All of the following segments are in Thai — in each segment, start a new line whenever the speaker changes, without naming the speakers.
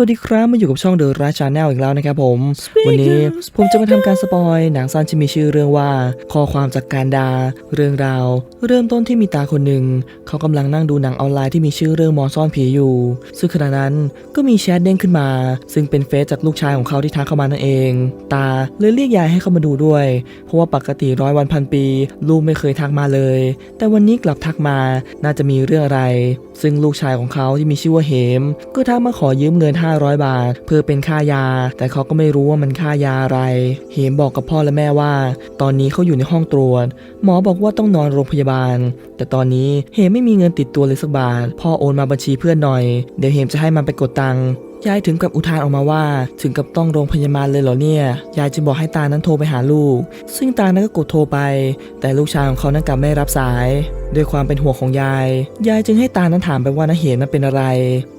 วัสดีครับมาอยู่กับช่องเดอะราชาแนลอีกแล้วนะครับผม วันนี้ผมจะมาทำการสปอยหนังสั้นที่มีชื่อเรื่องว่า ข้อความจากการดา เรื่องราว เริ่มต้นที่มีตาคนหนึ่ง เขากำลังนั่งดูหนังออนไลน์ที่มีชื่อเรื่องมอนซ่อนผีอยู่ ซึ่งขณะนั้นก็มีแชทเด้งขึ้นมา ซึ่งเป็นเฟซจากลูกชายของเขาที่ทักเข้ามานั่นเอง ตาเลยเรียกยายให้เข้ามาดูด้วย เพราะว่าปกติร้อยวันพันปี ลูกไม่เคยทักมาเลย แต่วันนี้กลับทักมาน่าจะมีเรื่องอะไร ซึ่งลูกชายของเขาที่มีชื่อว่าเหมก็ทักมาขอยืมเงิน 500 บาท เพื่อเป็นค่ายา แต่เขาก็ไม่รู้ว่ามันค่ายาอะไรเหมบอกกับพ่อและแม่ว่า ตอนนี้เขาอยู่ในห้องตรวจ หมอบอกว่าต้องนอนโรงพยาบาล แต่ตอนนี้เหมไม่มีเงินติดตัวเลยสักบาท พ่อโอนมาบัญชีเพื่อนหน่อย เดี๋ยวเหมจะให้มันไปกดตังค์ยายถึงกับอุทานออกมาว่า ถึงกับต้องโรงพยาบาลเลยเหรอเนี่ย ยายจึงบอกให้ตานั้นโทรไปหาลูก ซึ่งตานั้นก็กดโทรไป แต่ลูกชายของเขานั้นกลับไม่รับสาย ด้วยความเป็นห่วงของยาย ยายจึงให้ตานั้นถามไปว่านาเหมนั้นเป็นอะไร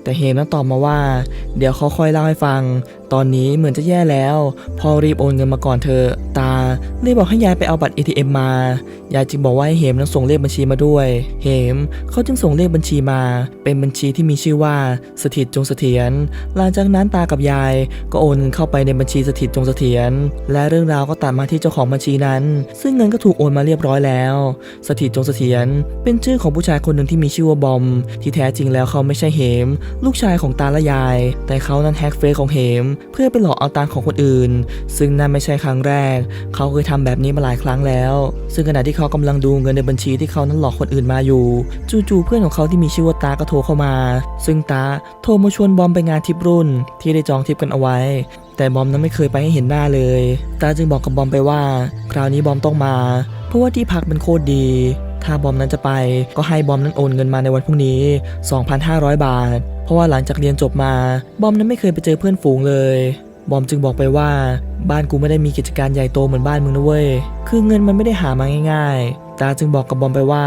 แต่เหมนั้นตอบมาว่า เดี๋ยวเขาค่อยเล่าให้ฟัง ตอนนี้เหมือนจะแย่แล้ว พอรีบโอนเงินมาก่อนเถอตาเลยบอกให้ยายไปเอาบัตร ATM มา ยายจึงบอกว่าให้เหมนั้นส่งเลขบัญชีมาด้วย เหมเขาจึงส่งเลขบัญชีมา เป็นบัญชีที่มีชื่อว่าสถิตจงเสถียร หลังจากนั้นตากับยายก็โอนเงินเข้าไปในบัญชีสถิตจงเสถียร และเรื่องราวก็ตัดมาที่เจ้าของบัญชีนั้น ซึ่งเงินก็ถูกโอนมาเรียบร้อยแล้ว สถิตจงเสถียรเป็นชื่อของผู้ชายคนหนึ่งที่มีชื่อว่าบอม ที่แท้จริงแล้วเขาไม่ใช่เหม ลูกชายของตาและยาย แต่เขานั้นแฮกเฟซของเหม เพื่อไปหลอกเอาตังของคนอื่น ซึ่งนั่นไม่ใช่ครั้งแรก เขาเคยทำแบบนี้มาหลายครั้งแล้ว ซึ่งขณะที่เขากำลังดูเงินในบัญชีที่เขานั้นหลอกคนอื่นมาอยู่ จู่ๆเพื่อนของเขาที่มีชื่อว่าตาก็โทรเข้ามา ซึ่งตาโทรมาชวนบอมไปงานทิปรุ่น ที่ได้จองทิปกันเอาไว้ แต่บอมนั้นไม่เคยไปให้เห็นหน้าเลย ตาจึงบอกกับบอมไปว่า คราวนี้บอมต้องมา เพราะว่าที่พักมันโคตรดี ถ้าบอมนั้นจะไป ก็ให้บอมนั้นโอนเงินมาในวันพรุ่งนี้ 2,500 บาท เพราะว่าหลังจากเรียนจบมา บอมนั้นไม่เคยไปเจอเพื่อนฝูงเลย บอมจึงบอกไปว่า บ้านกูไม่ได้มีกิจการใหญ่โตเหมือนบ้านมึงนะเว้ย คือเงินมันไม่ได้หามาง่าย ๆ ตาจึงบอกกับบอมไปว่า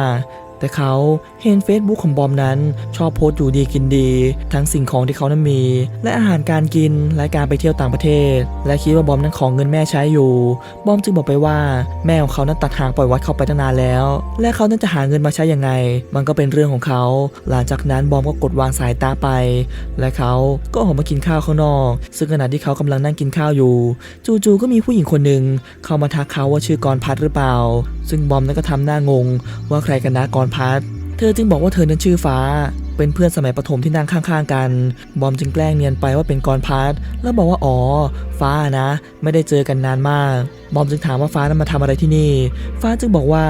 แต่เขาเห็น Facebook ของบอมนั้น ชอบโพสต์อยู่ดีกินดี ทั้งสิ่งของที่เขานั้นมี และอาหารการกินและการไปเที่ยวต่างประเทศ และคิดว่าบอมนั้นของเงินแม่ใช้อยู่ บอมจึงบอกไปว่า แม่ของเขานั้นตัดหางปล่อยวัดเขาไปตั้งนานแล้ว และเขานั้นจะหาเงินมาใช้ยังไง มันก็เป็นเรื่องของเขา หลังจากนั้นบอมก็กดวางสายตาไป และเขาก็ออกมากินข้าวข้างนอก ซึ่งขณะที่เขากำลังนั่งกินข้าวอยู่ จู่ๆก็มีผู้หญิงคนหนึ่งเข้ามาทักเขาว่าชื่อกรพัฒหรือเปล่า ซึ่งบอมนั้นก็ทำหน้างงว่าใครกันนะกรพัฒน์เธอจึงบอกว่าเธอนั้นชื่อฟ้า เป็นเพื่อนสมัยประถมที่นั่งข้างๆกัน บอมจึงแกล้งเนียนไปว่าเป็นกรพัทแล้วบอกว่าอ๋อ ฟ้านะ ไม่ได้เจอกันนานมาก บอมจึงถามว่าฟ้านั้นมาทำอะไรที่นี่ ฟ้าจึงบอกว่า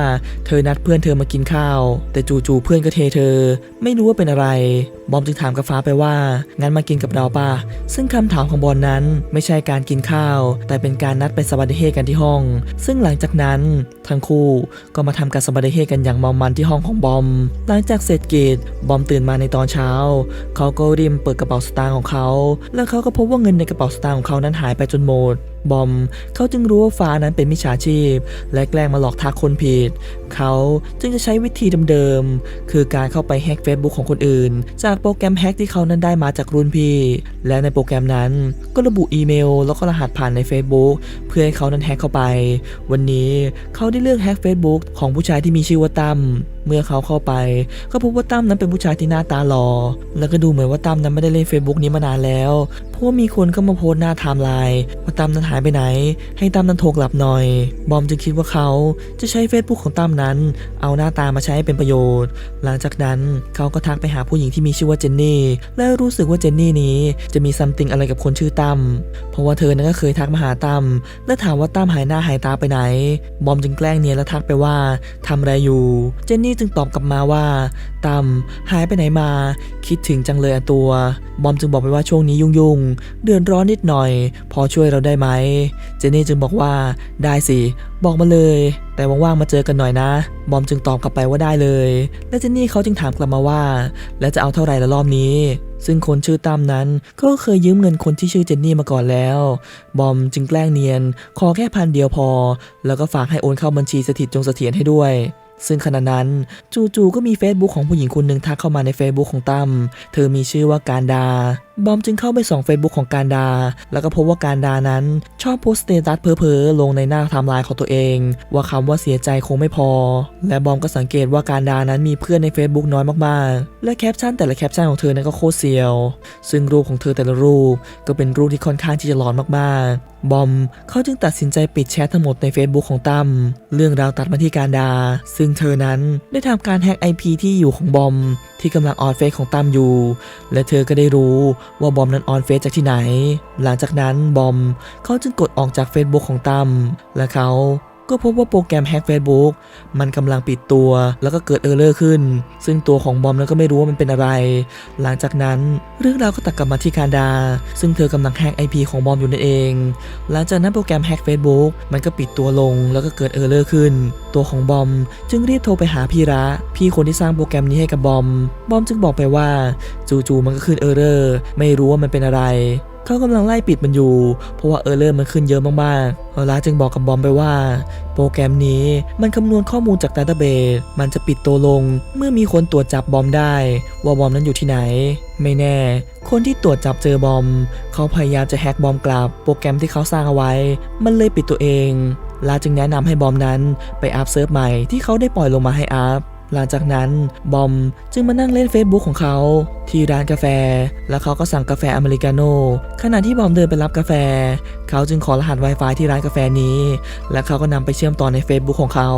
เธอนัดเพื่อนเธอมากินข้าว แต่จู่ๆเพื่อนก็เทเธอ ไม่รู้ว่าเป็นอะไร บอมจึงถามกับฟ้าไปว่า งั้นมากินกับเราป่ะ ซึ่งคำถามของบอลนั้นไม่ใช่การกินข้าว แต่เป็นการนัดไปสวัสดีเฮกันที่ห้อง ซึ่งหลังจากนั้นทั้งคู่ก็มาทำการสวัสดีเฮกันอย่างเมามันที่ห้องของบอม หลังจากเสร็จกิจบอมตื่นมาในตอนเช้า เขาก็ริมเปิดกระเป๋าสตางค์ของเขา แล้วเขาก็พบว่าเงินในกระเป๋าสตางค์ของเขานั้นหายไปจนหมด บอม เขาจึงรู้ว่าฟ้านั้นเป็นมิจฉาชีพ และแกล้งมาหลอกทักคนผิด เขาจึงจะใช้วิธีเดิมๆ คือการเข้าไปแฮก Facebook ของคนอื่น จากโปรแกรมแฮกที่เขานั้นได้มาจากรุ่นพี่ และในโปรแกรมนั้นก็ระบุอีเมล แล้วก็รหัสผ่านใน Facebook เพื่อให้เขานั้นแฮกเข้าไป วันนี้เขาได้เลือกแฮก Facebook ของผู้ชายที่มีชื่อว่าตั้มเมื่อเขาเข้าไปก็พบว่าตั้มนั้นเป็นผู้ชายที่หน้าตาหล่อแล้วก็ดูเหมือนว่าตั้มนั้นไม่ได้เล่น Facebook นี้มานานแล้ว เพราะว่ามีคนก็มาโพสต์หน้าไทม์ไลน์ว่าตั้มนั้นหายไปไหน ให้ตั้มนั้นโทรกลับหน่อย บอมจึงคิดว่าเขาจะใช้ Facebook ของตั้มนั้น เอาหน้าตามาใช้ให้เป็นประโยชน์ หลังจากนั้นเขาก็ทักไปหาผู้หญิงที่มีชื่อว่าเจนนี่ และรู้สึกว่าเจนนี่นี้จะมีซัมติงอะไรกับคนชื่อตั้ม เพราะว่าเธอนั้นก็เคยทักมาหาตั้มและถามว่าตั้มหายหน้าหายตาไปไหน บอมจึงแกล้งเนียนและทักไปว่าทำอะไรอยู่ เจนนี่จึงตอบกลับมาว่าตั้มหายไปไหนมา คิดถึงจังเลยอตัว บอมจึงบอกไปว่าช่วงนี้ยุ่งๆ เดือดร้อนนิดหน่อย พอช่วยเราได้ไหมเจนนี่จึงบอกว่าได้สิ บอกมาเลย แต่ว่างๆมาเจอกันหน่อยนะ บอมจึงตอบกลับไปว่าได้เลย และเจนนี่เขาจึงถามกลับมาว่า แล้วจะเอาเท่าไหร่ละรอบนี้ ซึ่งคนชื่อตั้มนั้นก็เคยยืมเงินคนที่ชื่อเจนนี่มาก่อนแล้ว บอมจึงแกล้งเนียน ขอแค่พันเดียวพอ แล้วก็ฝากให้โอนเข้าบัญชีสถิตจงเสถียรให้ด้วยซึ่งขณะนั้นจู่ๆก็มี Facebook ของผู้หญิงคนหนึ่งทักเข้ามาใน Facebook ของตั้ม เธอมีชื่อว่าการดาบอมจึงเข้าไปส่อง Facebook ของการดา แล้วก็พบว่าการดานั้น ชอบโพสต์สเตตัสเพ้อๆลงในหน้าไทม์ไลน์ของตัวเอง ว่าคำว่าเสียใจคงไม่พอ และบอมก็สังเกตว่าการดานั้นมีเพื่อนใน Facebook น้อยมากๆ และแคปชั่นแต่ละแคปชั่นของเธอนั้นก็โคตรเซียว ซึ่งรูปของเธอแต่ละรูปก็เป็นรูปที่ค่อนข้างที่จะหลอนมากๆ บอมเขาจึงตัดสินใจปิดแชททั้งหมดใน Facebook ของตั้มเรื่องราวตัดมาที่การดา ซึ่งเธอนั้นได้ทำการแฮ็ก IP ที่อยู่ของบอมที่กำลังออนเฟซของตั้มอยู่ และเธอก็ได้รู้ว่าบอมนั้นออนเฟซจากที่ไหน หลังจากนั้นบอมเขาจึงกดออกจาก Facebook ของตั้มและเขา ก็พบว่าโปรแกรมแฮ็ก Facebook มันกำลังปิดตัว แล้วก็เกิดเออร์เลอร์ขึ้น ซึ่งตัวของบอมนั้นก็ไม่รู้ว่ามันเป็นอะไร หลังจากนั้นเรื่องราวก็ตัดกลับมาที่การดา ซึ่งเธอกำลังแฮ็ก IP ของบอมอยู่นั่นเอง หลังจากนั้นโปรแกรมแฮ็ก Facebook มันก็ปิดตัวลง แล้วก็เกิดเออร์เลอร์ขึ้น ตัวของบอมจึงรีบโทรไปหาพี่ระ พี่คนที่สร้างโปรแกรมนี้ให้กับบอม บอมจึงบอกไปว่า จู่ๆมันก็ขึ้นเออร์เลอร์ไม่รู้ว่ามันเป็นอะไร เขากำลังไล่ปิดมันอยู่ เพราะว่าเออร์เลอร์มันขึ้นเยอะมากๆเอลาจึงบอกกับบอมไปว่า โปรแกรมนี้มันคำนวณข้อมูลจากดัตเตอร์เบสมันจะปิดตัวลง เมื่อมีคนตรวจจับบอมได้ ว่าบอมนั้นอยู่ที่ไหน ไม่แน่ คนที่ตรวจจับเจอบอม เขาพยายามจะแฮกบอมกลับ โปรแกรมที่เขาสร้างเอาไว้ มันเลยปิดตัวเองลาจึงแนะนำให้บอมนั้นไปอัพเซิร์ฟใหม่ที่เขาได้ปล่อยลงมาให้อัพ หลังจากนั้นบอมจึงมานั่งเล่น Facebook ของเขา ที่ร้านกาแฟ แล้วเขาก็สั่งกาแฟอเมริกาโน่ขณะที่บอมเดินไปรับกาแฟ เขาจึงขอรหัส Wi-Fi ที่ร้านกาแฟนี้ และเขาก็นำไปเชื่อมต่อใน Facebook ของเขา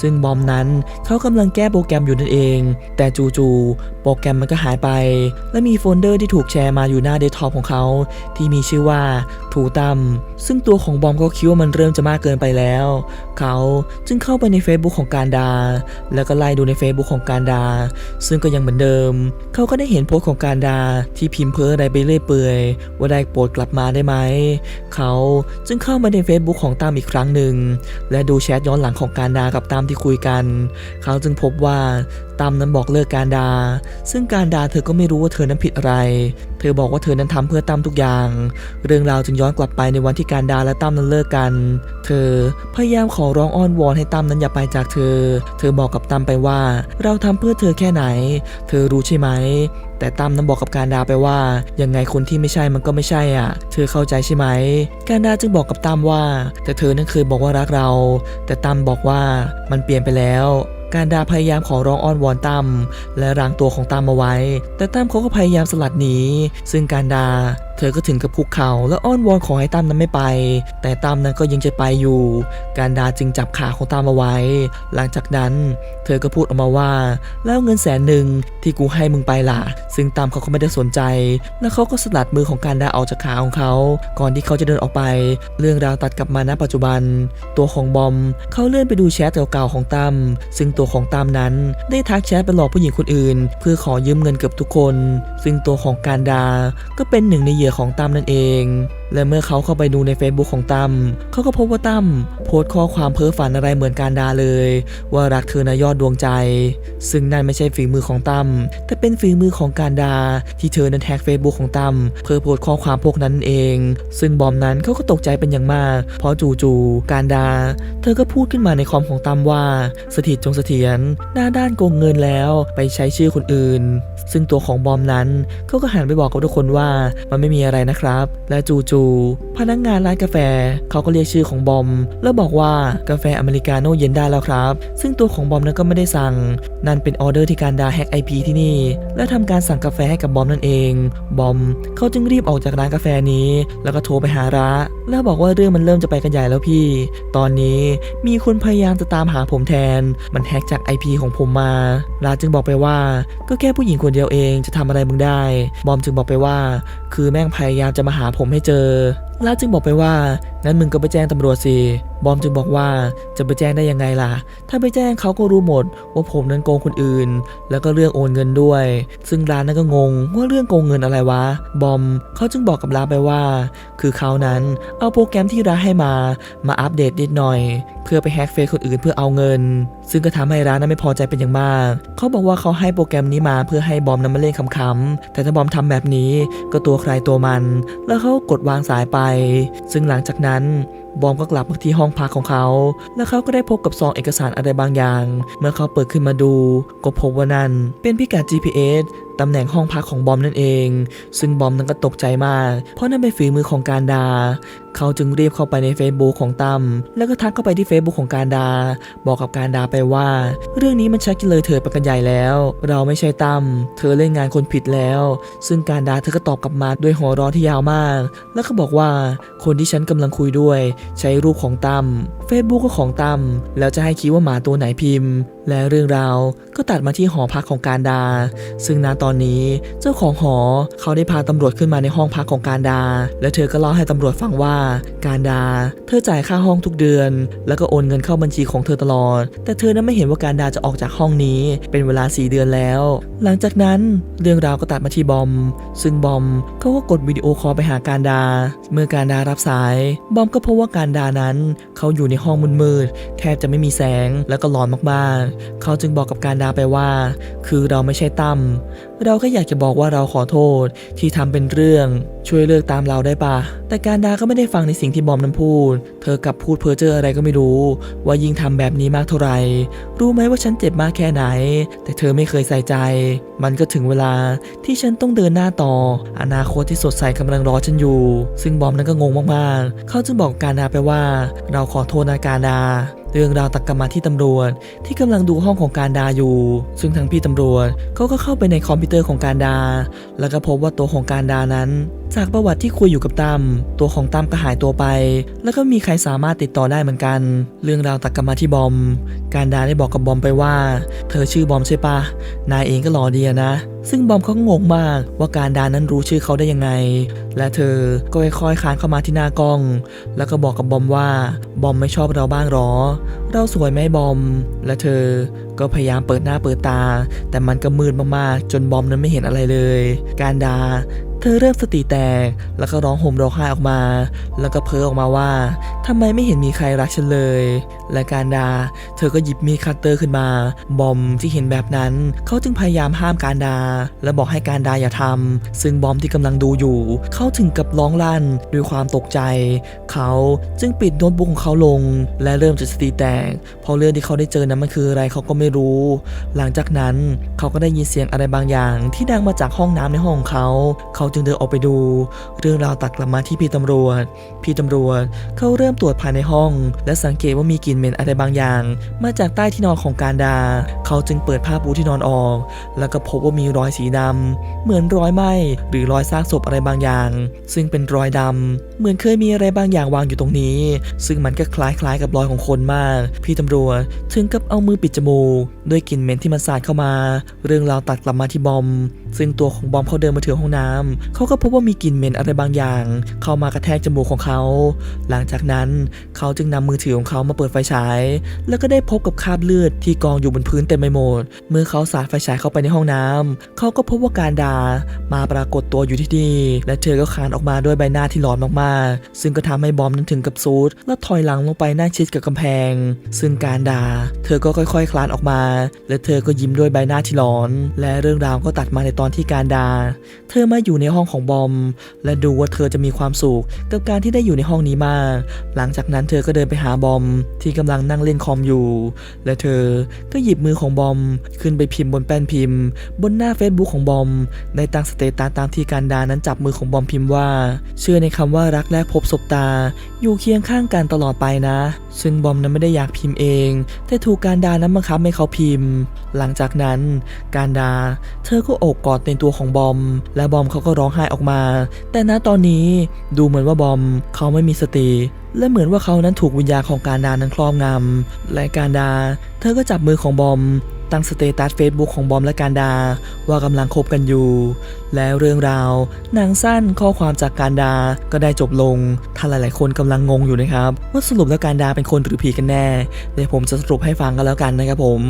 ซึ่งบอมนั้นเขากำลังแก้โปรแกรมอยู่นั่นเอง แต่จู่ๆโปรแกรมมันก็หายไป และมีโฟลเดอร์ที่ถูกแชร์มาอยู่หน้าเดสก์ท็อปของเขา ที่มีชื่อว่าทูตัมซึ่งตัวของบอมก็คิดว่ามันเริ่มจะมากเกินไปแล้ว เขาจึงเข้าไปใน Facebook ของการดา แล้วก็ไล่ดูใน Facebook ของการดา ซึ่งก็ยังเหมือนเดิม เขาก็ได้เห็นโพสต์ของการดาที่พิมพ์เพ้ออะไรไปเรื่อยเปื่อยว่าได้โปรดกลับมาได้ไหม เขาจึงเข้ามาใน Facebook ของตามอีกครั้งหนึ่ง และดูแชทย้อนหลังของการดากับตามที่คุยกัน เขาจึงพบว่า ตามนั้นบอกเลิกการดาซึ่งการดาเธอก็ไม่รู้ว่าเธอนั้นผิดอะไร เธอบอกว่าเธอนั้นทำเพื่อตั้มทุกอย่าง เรื่องราวจึงย้อนกลับไปในวันที่การดาและตั้มนั้นเลิกกัน เธอพยายามขอร้องอ้อนวอนให้ตั้มนั้นอย่าไปจากเธอ เธอบอกกับตั้มไปว่า เราทำเพื่อเธอแค่ไหน เธอรู้ใช่ไหมแต่ตั้มนั้นบอกกับการดาไปว่า ยังไงคนที่ไม่ใช่มันก็ไม่ใช่อะ เธอเข้าใจใช่ไหม การดาจึงบอกกับตั้มว่า แต่เธอนั้นเคยบอกว่ารักเรา แต่ตั้มบอกว่ามันเปลี่ยนไปแล้ว การดาพยายามขอร้องอ้อนวอนตั้มและรังตัวของตั้มเอาไว้ แต่ตั้มเขาก็พยายามสลัดหนีซึ่งการดาเธอก็ถึงกับคุกเข่าและอ้อนวอนขอให้ตั้มนั้นไม่ไป แต่ตั้มนั้นก็ยังจะไปอยู่ การดาจึงจับขาของตั้มเอาไว้ หลังจากนั้น เธอก็พูดออกมาว่า แล้วเงินแสนหนึ่งที่กูให้มึงไปล่ะ ซึ่งตั้มเขาก็ไม่ได้สนใจ แล้วเขาก็สลัดมือของการดาออกจากขาของเขา ก่อนที่เขาจะเดินออกไป เรื่องราวตัดกลับมาณปัจจุบัน ตัวของบอมเขาเลื่อนไปดูแชทเก่าๆของตั้มซึ่งตัวของตั้มนั้น ได้ทักแชทไปหลอกผู้หญิงคนอื่น เพื่อขอยืมเงินเกือบทุกคน ซึ่งตัวของการดา ก็เป็นหนึ่งในเหยื่อของตั้มนั่นเอง และเมื่อเขาเข้าไปดูใน Facebook ของตั้มเขาก็พบว่าตั้มโพสต์ข้อความเพ้อฝันอะไรเหมือนการดาเลย ว่ารักเธอนะยอดดวงใจ ซึ่งนั่นไม่ใช่ฝีมือของตั้มแต่เป็นฝีมือของการดา ที่เธอนั้นแท็ก Facebook ของตั้มเพื่อโพสต์ข้อความพวกนั้นเอง ซึ่งบอมนั้นเขาก็ตกใจเป็นอย่างมาก เพราะจู่ๆการดา เธอก็พูดขึ้นมาในคอมของตั้มว่าสถิตจงสถียรหน้าด้านโกงเงินแล้วไปใช้ชื่อคนอื่น ซึ่งตัวของบอมนั้นเขาก็หันไปบอกกับทุกคนว่ามันไม่มีอะไรนะครับ และจู่ๆพนักงานร้านกาแฟเขาก็เรียกชื่อของบอม แล้วบอกว่ากาแฟอเมริกาโน่เย็นได้แล้วครับ ซึ่งตัวของบอมนั้นก็ไม่ได้สั่ง นั่นเป็นออเดอร์ที่การดาแฮกไอพีที่นี่ และทำการสั่งกาแฟให้กับบอมนั่นเอง บอมเขาจึงรีบออกจากร้านกาแฟนี้ แล้วก็โทรไปหาระแล้วบอกว่าเรื่องมันเริ่มจะไปกันใหญ่แล้วพี่ ตอนนี้มีคนพยายามจะตามหาผมแทน มันแฮกจาก IP ของผมมา ลาจึงบอกไปว่า ก็แค่ผู้หญิงคนเดียวเองจะทำอะไรมึงได้ บอมจึงบอกไปว่า คือแม่งพยายามจะมาหาผมให้เจอ ลาจึงบอกไปว่า งั้นมึงก็ไปแจ้งตำรวจสิ บอมจึงบอกว่าจะไปแจ้งได้ยังไงล่ะ ถ้าไปแจ้งเขาก็รู้หมด ว่าผมนั้นโกงคนอื่น แล้วก็เรื่องโอนเงินด้วย ซึ่งร้านนั้นก็งงว่าเรื่องโกงเงินอะไรวะ บอมเขาจึงบอกกับร้านไปว่า คือเขานั้นเอาโปรแกรมที่ร้านให้มา มาอัปเดตนิดหน่อย เพื่อไปแฮ็กเฟซคนอื่นเพื่อเอาเงิน ซึ่งก็ทำให้ร้านนั้นไม่พอใจเป็นอย่างมาก เขาบอกว่าเขาให้โปรแกรมนี้มาเพื่อให้บอมนั้นมาเล่นขำๆแต่ถ้าบอมทำแบบนี้ก็ตัวใครตัวมัน แล้วเขากดวางสายไปซึ่งหลังจากนั้นบอมก็กลับมาที่ห้องพักของเขา แล้วเขาก็ได้พบกับซองเอกสารอะไรบางอย่าง เมื่อเขาเปิดขึ้นมาดู ก็พบว่านั่นเป็นพิกัด GPS ตำแหน่งห้องพักของบอมนั่นเอง ซึ่งบอมนั้นก็ตกใจมาก เพราะนั่นเป็นฝีมือของการดาเขาจึงรีบเข้าไปใน Facebook ของตั้มแล้วก็ทักเข้าไปที่ Facebook ของการดา บอกกับการดาไปว่า เรื่องนี้มันชักเลยเถิดไปกันใหญ่แล้ว เราไม่ใช่ตั้มเธอเล่นงานคนผิดแล้ว ซึ่งการดาเธอก็ตอบกลับมาด้วยหัวเร้อที่ยาวมาก แล้วก็บอกว่าคนที่ฉันกำลังคุยด้วย ใช้รูปของตั้ม Facebook ก็ของตั้มแล้วจะให้คิดว่าหมาตัวไหนพิมพ์ และเรื่องราวก็ตัดมาที่หอพักของการดา ซึ่งณตอนนี้เจ้าของหอเขาได้พาตำรวจขึ้นมาในห้องพักของการดา และเธอก็เล่าให้ตำรวจฟังว่าการดา เธอจ่ายค่าห้องทุกเดือน แล้วก็โอนเงินเข้าบัญชีของเธอตลอด แต่เธอนั้นไม่เห็นว่าการดาจะออกจากห้องนี้ เป็นเวลา 4 เดือนแล้ว หลังจากนั้นเรื่องราวก็ตัดมาที่บอม ซึ่งบอมเขาก็กดวิดีโอคอลไปหาการดา เมื่อการดารับสาย บอมก็พบว่าการดานั้น เขาอยู่ในห้องมืดๆแทบจะไม่มีแสงแล้วก็ร้อนมากๆ เขาจึงบอกกับการดาไปว่า คือเราไม่ใช่ตั้มเราแค่อยากจะบอกว่าเราขอโทษที่ทำเป็นเรื่องช่วยเลิกตามเราได้ปะแต่การดาก็ไม่ได้ฟังในสิ่งที่บอมนั้นพูด เธอกลับพูดเพ้อเจ้ออะไรก็ไม่รู้ ว่ายิ่งทำแบบนี้มากเท่าไหร่ รู้ไหมว่าฉันเจ็บมากแค่ไหน แต่เธอไม่เคยใส่ใจ มันก็ถึงเวลาที่ฉันต้องเดินหน้าต่อ อนาคตที่สดใสกำลังรอฉันอยู่ ซึ่งบอมนั้นก็งงมากๆ เขาจึงบอกการดาไปว่า เราขอโทษนะการดาเรื่องราวตักกมาที่ตำรวจ ที่กำลังดูห้องของการดาอยู่ ซึ่งทางพี่ตำรวจเขาก็เข้าไปในคอมพิวเตอร์ของการดา แล้วก็พบว่าตัวของการดานั้น จากประวัติที่คุยอยู่กับตั้มตัวของตั้มก็หายตัวไป แล้วก็มีใครสามารถติดต่อได้เหมือนกัน เรื่องราวตักกมาที่บอม การดาได้บอกกับบอมไปว่า เธอชื่อบอมใช่ปะนายเองก็หล่อดีอะนะ ซึ่งบอมเขางงมากว่าการดานั้นรู้ชื่อเขาได้ยังไง และเธอก็ค่อยๆคานเข้ามาที่หน้ากล้อง แล้วก็บอกกับบอมว่าบอมไม่ชอบเราบ้างหรอ เราสวยไหมบอม และเธอก็พยายามเปิดหน้าเปิดตา แต่มันก็มืดมากๆจนบอมนั้นไม่เห็นอะไรเลย การดาเธอเริ่มสติแตก แล้วก็ร้องห่มร้องไห้ออกมา แล้วก็เพ้อออกมาว่า ทำไมไม่เห็นมีใครรักฉันเลย และการดา เธอก็หยิบมีดคัตเตอร์ขึ้นมา บอมที่เห็นแบบนั้น เขาจึงพยายามห้ามการดา และบอกให้การดาอย่าทำซึ่งบอมที่กำลังดูอยู่ เขาถึงกับร้องลั่นด้วยความตกใจ เขาจึงปิดโน้ตบุ๊กของเขาลง และเริ่มจะสติแตกเพราะเรื่องที่เขาได้เจอนั้นมันคืออะไรเขาก็ไม่รู้ หลังจากนั้นเขาก็ได้ยินเสียงอะไรบางอย่าง ที่ดังมาจากห้องน้ำในห้องของเขา เขาจึงเดินออกไปดู เรื่องราวตัดกลับมาที่พี่ตำรวจ พี่ตำรวจเขาเริ่มตรวจภายในห้อง และสังเกตว่ามีกลิ่นเหม็นอะไรบางอย่าง มาจากใต้ที่นอนของการดา เขาจึงเปิดผ้าปูที่นอนออก แล้วก็พบว่ามีรอยสีดำเหมือนรอยไหม้หรือรอยซากศพอะไรบางอย่าง ซึ่งเป็นรอยดำเหมือนเคยมีอะไรบางอย่างวางอยู่ตรงนี้ ซึ่งมันก็คล้ายๆกับรอยของคนมาก พี่ตำรวจถึงกับเอามือปิดจมูกด้วยกลิ่นเหม็นที่มันสาดเข้ามา เรื่องราวตัดกลับมาที่บอม ซึ่งตัวของบอมเขาเดินมาถึงห้องน้ำเขาก็พบว่ามีกลิ่นเหม็นอะไรบางอย่าง เข้ามากระแทกจมูกของเขา หลังจากนั้นเขาจึงนำมือถือของเขามาเปิดไฟฉาย แล้วก็ได้พบกับคราบเลือดที่กองอยู่บนพื้นเต็มไปหมด เมื่อเขาสาดไฟฉายเข้าไปในห้องน้ำเขาก็พบว่าการดา มาปรากฏตัวอยู่ที่นี่ และเธอก็คลานออกมาด้วยใบหน้าที่ร้อนมากๆ ซึ่งก็ทำให้บอมนั้นถึงกับซูดและถอยหลังลงไปหน้าชิดกับกำแพง ซึ่งการดา เธอก็ค่อยๆ คลานออกมา และเธอก็ยิ้มด้วยใบหน้าที่ร้อน และเรื่องราวก็ตัดมาในตอนที่การดา เธอมาอยู่ในห้องของบอม และดูว่าเธอจะมีความสุขกับการที่ได้อยู่ในห้องนี้มากหลังจากนั้นเธอก็เดินไปหาบอมที่กำลังนั่งเล่นคอมอยู่ และเธอก็หยิบมือของบอมขึ้นไปพิมพ์บนแป้นพิมพ์ บนหน้า Facebook ของบอมได้ตั้งสเตตัสตามที่การดานั้นจับมือของบอมพิมพ์ว่า เชื่อในคำว่ารักแรกพบศบตา อยู่เคียงข้างกันตลอดไปนะ ซึ่งบอมนั้นไม่ได้อยากพิมพ์เอง แต่ถูกการดานั้นบังคับให้เขาพิมพ์ หลังจากนั้น การดา เธอก็โอบกอดในตัวของบอม และบอมเขาก็ร้องไห้ออกมา แต่ณตอนนี้ดูเหมือนว่าบอมเขาไม่มีสติ และเหมือนว่าเขานั้นถูกวิญญาณของการดานั้นครอบงำและการดา เธอก็จับมือของบอมตั้งสเตตัสเฟซบุ๊กของบอมและการดา ว่ากำลังคบกันอยู่ แล้วเรื่องราวหนังสั้นข้อความจากการดาก็ได้จบลงถ้าหลาย ๆ คนกำลังงงอยู่นะครับ ว่าสรุปแล้วการดาเป็นคนหรือผีกันแน่เดี๋ยวผมจะสรุปให้ฟังกันแล้วกันนะครับผม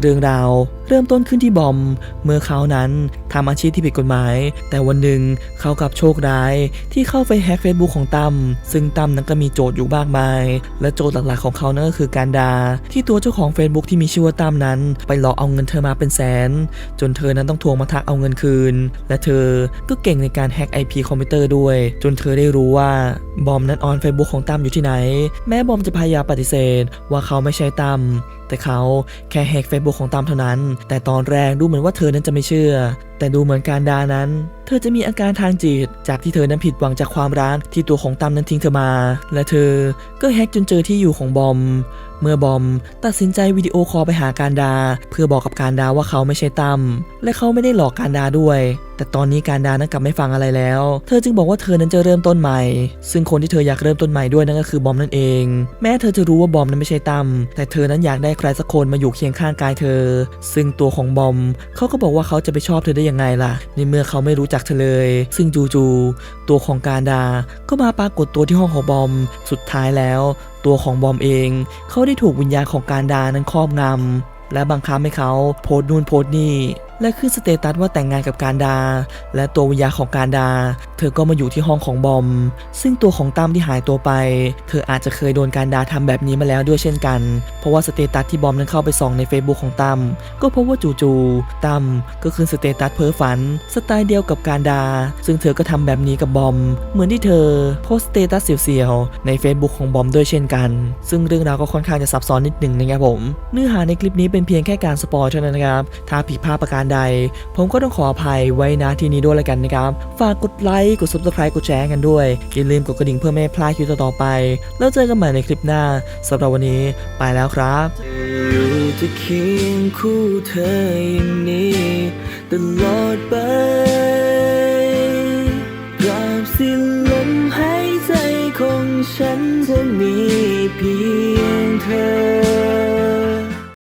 เรื่องราวเริ่มต้นขึ้นที่บอม เมื่อเขานั้นทำอาชีพที่ผิดกฎหมาย แต่วันหนึ่งเขากับโชคร้ายที่เข้าไปแฮ็ก Facebook ของตั้มซึ่งตั้มนั้นก็มีโจทย์อยู่มากมาย และโจทย์หลักๆของเขานั่นก็คือการด่าที่ตัวเจ้าของ Facebook ที่มีชื่อว่าตั้มนั้น ไปหลอกเอาเงินเธอมาเป็นแสน จนเธอนั้นต้องทวงมาทักเอาเงินคืน และเธอก็เก่งในการแฮ็ก IP คอมพิวเตอร์ด้วย จนเธอได้รู้ว่าบอมนั้นออน Facebook ของตั้มอยู่ที่ไหน แม้บอมจะพยายามปฏิเสธว่าเขาไม่ใช่ตั้มแต่เขาแค่แฮก Facebook ของตามเท่านั้น แต่ตอนแรกดูเหมือนว่าเธอนั้นจะไม่เชื่อแต่ดูเหมือนการดานั้น เธอจะมีอาการทางจิต จากที่เธอนั้นผิดหวังจากความรักที่ตัวของตามนั้นทิ้งเธอมา และเธอก็แฮกจนเจอที่อยู่ของบอม เมื่อบอมตัดสินใจวิดีโอคอลไปหาการดา เพื่อบอกกับการดาว่าเขาไม่ใช่ตั้มและเขาไม่ได้หลอกการดาด้วย แต่ตอนนี้การดานั้นกลับไม่ฟังอะไรแล้ว เธอจึงบอกว่าเธอนั้นจะเริ่มต้นใหม่ ซึ่งคนที่เธออยากเริ่มต้นใหม่ด้วยนั่นก็คือบอมนั่นเอง แม้เธอจะรู้ว่าบอมนั้นไม่ใช่ตั้มแต่เธอนั้นอยากได้ใครสักคนมาอยู่เคียงข้างกายเธอ ซึ่งตัวของบอมเขาก็บอกว่าเขาจะไปชอบเธอได้ยังไงล่ะ ในเมื่อเขาไม่รู้จักเธอเลย ซึ่งจูๆตัวของการดา ก็มาปรากฏตัวที่ห้องของบอม สุดท้ายแล้ว ตัวของบอมเอง เขาได้ถูกวิญญาณของการดานั้นครอบงำและบังคับให้เขาโพสนู่นโพสนี่ และขึ้นสเตตัสว่าแต่งงานกับการดา และตัววิญญาของการดา เธอก็มาอยู่ที่ห้องของบอม ซึ่งตัวของตั้มที่หายตัวไป เธออาจจะเคยโดนการดาทำแบบนี้มาแล้วด้วยเช่นกัน เพราะว่าสเตตัสที่บอมนั้นเข้าไปส่องใน Facebook ของตั้มก็พบว่าจู่ๆตั้มก็ขึ้นสเตตัสเพ้อฝัน สไตล์เดียวกับการดา ซึ่งเธอก็ทำแบบนี้กับบอม เหมือนที่เธอโพสต์สเตตัสเสียวๆใน Facebook ของบอมด้วยเช่นกัน ซึ่งเรื่องราวก็ค่อนข้างจะซับซ้อนนิดหนึ่งนะครับผม เนื้อหาในคลิปนี้เป็นเพียงแค่การสปอยเท่านั้นนะครับ ถ้าผิดพลาดประการใดใด ผมก็ต้องขออภัยไว้นะที่นี้ด้วยแล้วกันนะครับ ฝากกดไลค์ กดซับสไคร b e กดแชร์กันด้วย อย่าลืมกดกระดิ่งเพื่อไม่พลาดคลิปต่อไป แล้วเจอกันใหม่ในคลิปหน้าสำหรับวันนี้ไปแล้วครับอยู่จะเคียงคู่เธออย่างนี้ตลอดไปตราบสิ้นลมหายใจของฉันจะมีเพียงเธอ